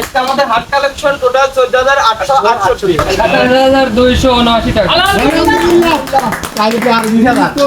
আজকে আমাদের হাট কালেকশন টোটাল চোদ্দ হাজার আটশো আটষট্টি। হাজার দুইশো উনআশি টাকা। এটা হলো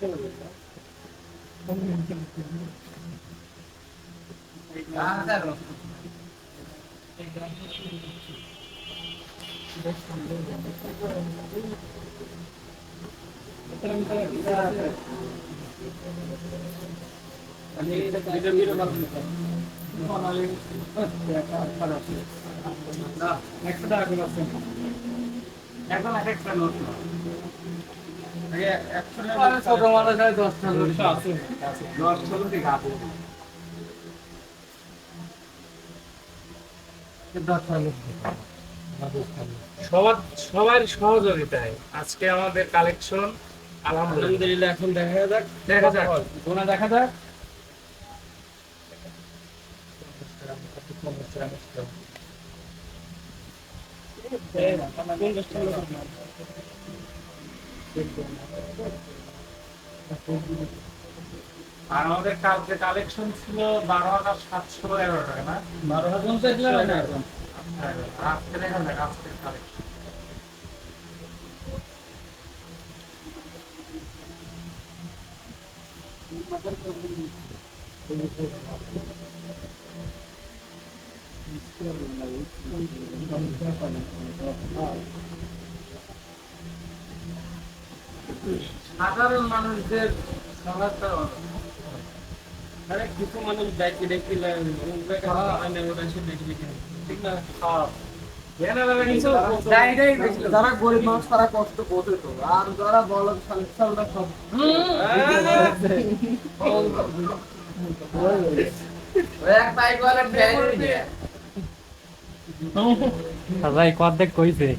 প্রথমে ডালাইছে একশো টাকা করে আছে একদম এক একটা নোট ছোট দশটা সবার সবার সহযোগিতায় আজকে আমাদের কালেকশন আলহামদুলিল্লাহ। আলহামদুলিল্লাহ এখন দেখা যাক। দেখা যাক। গোনা দেখা যাক। আর আমাদের কালকে কালেকশন ছিল বারো হাজার সাতশো এগারো টাকা না? বারো হাজার আজকে দেখা যাক আজকের কালেকশন সাধারণ মানুষদের সমস্যা আরে কিছু মানুষ দেখি দেখি ঠিক না? যারা গরিব মানুষ তারা কষ্ট বোঝে তো। আর যারা বড় সালটা সব ভাই কর্ধেক কইছে।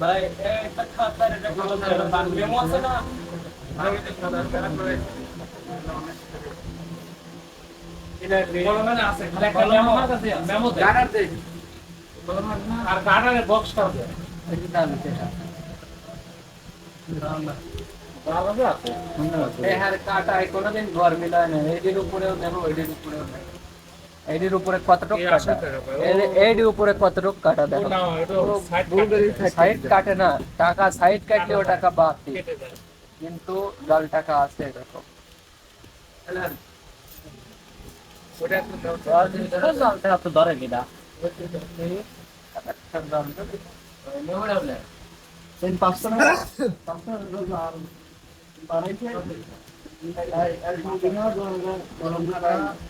ভাই কলম এটা বাংলা আছে আমি এটা আর গার্ডারের হ্যাঁ কাটায় কোনোদিন ঘর মিলায় না এটির উপরেও নেব এটির উপরেও নেব এটির উপরে কতটুক কাটা। এর- উপরে কতটুক কাটা দেখো সাইড কাটে না টাকা সাইড কাটলেও টাকা বাদ দিই কিন্তু জাল টাকা আছে এরকম ওটা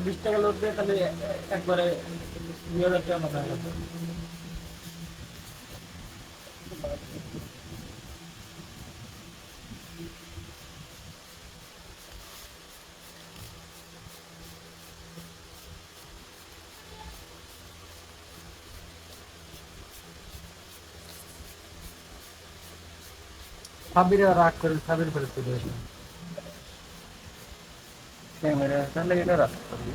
বিশ টাকা টাকা লোড দিয়ে তাহলে একবারে দুই হাজার টাকা মাথা সাবিরে রাগ করে সাবির করে তুলে এসে ক্যামেরা তাহলে এটা রাখতে পারবি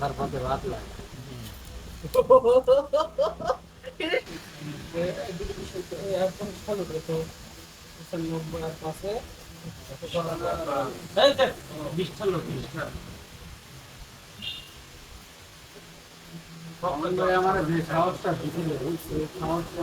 তার মধ্যে রাত লাগে। এখন ফলো করে তো বিশটা লোক বিশটা আমার যে সাহসটা সেই সাহসটা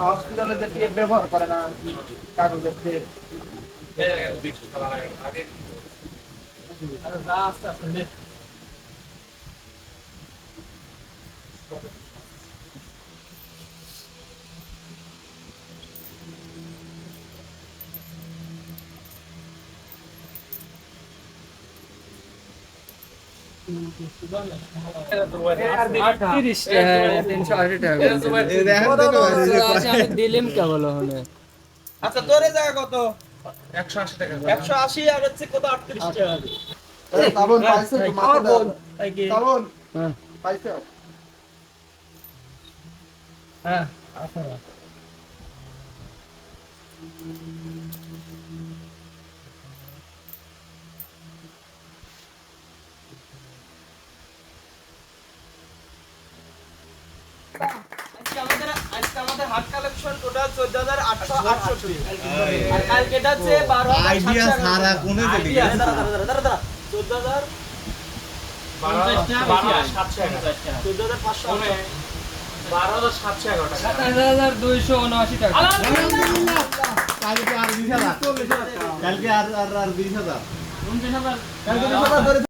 হসপিটালে ব্যবহার করে না কাগজের টেপ। আস্তে আস্তে নে। তিরিশ টাকা তিনশো আশি টাকা দিলেম কেবল হলে আচ্ছা তোর জায়গা কত? একশো আশি টাকা। একশো আশি আর হচ্ছে কত আটত্রিশ টাকা পাইছে? এটা হচ্ছে বারো আইডিয়া সারা কোনে থেকে আইডিয়া দাঁড়া দাঁড়া দাঁড়া দাঁড়া দাঁড়া। চোদ্দ হাজার কালকে আর 20 আর আর 20 হাজার।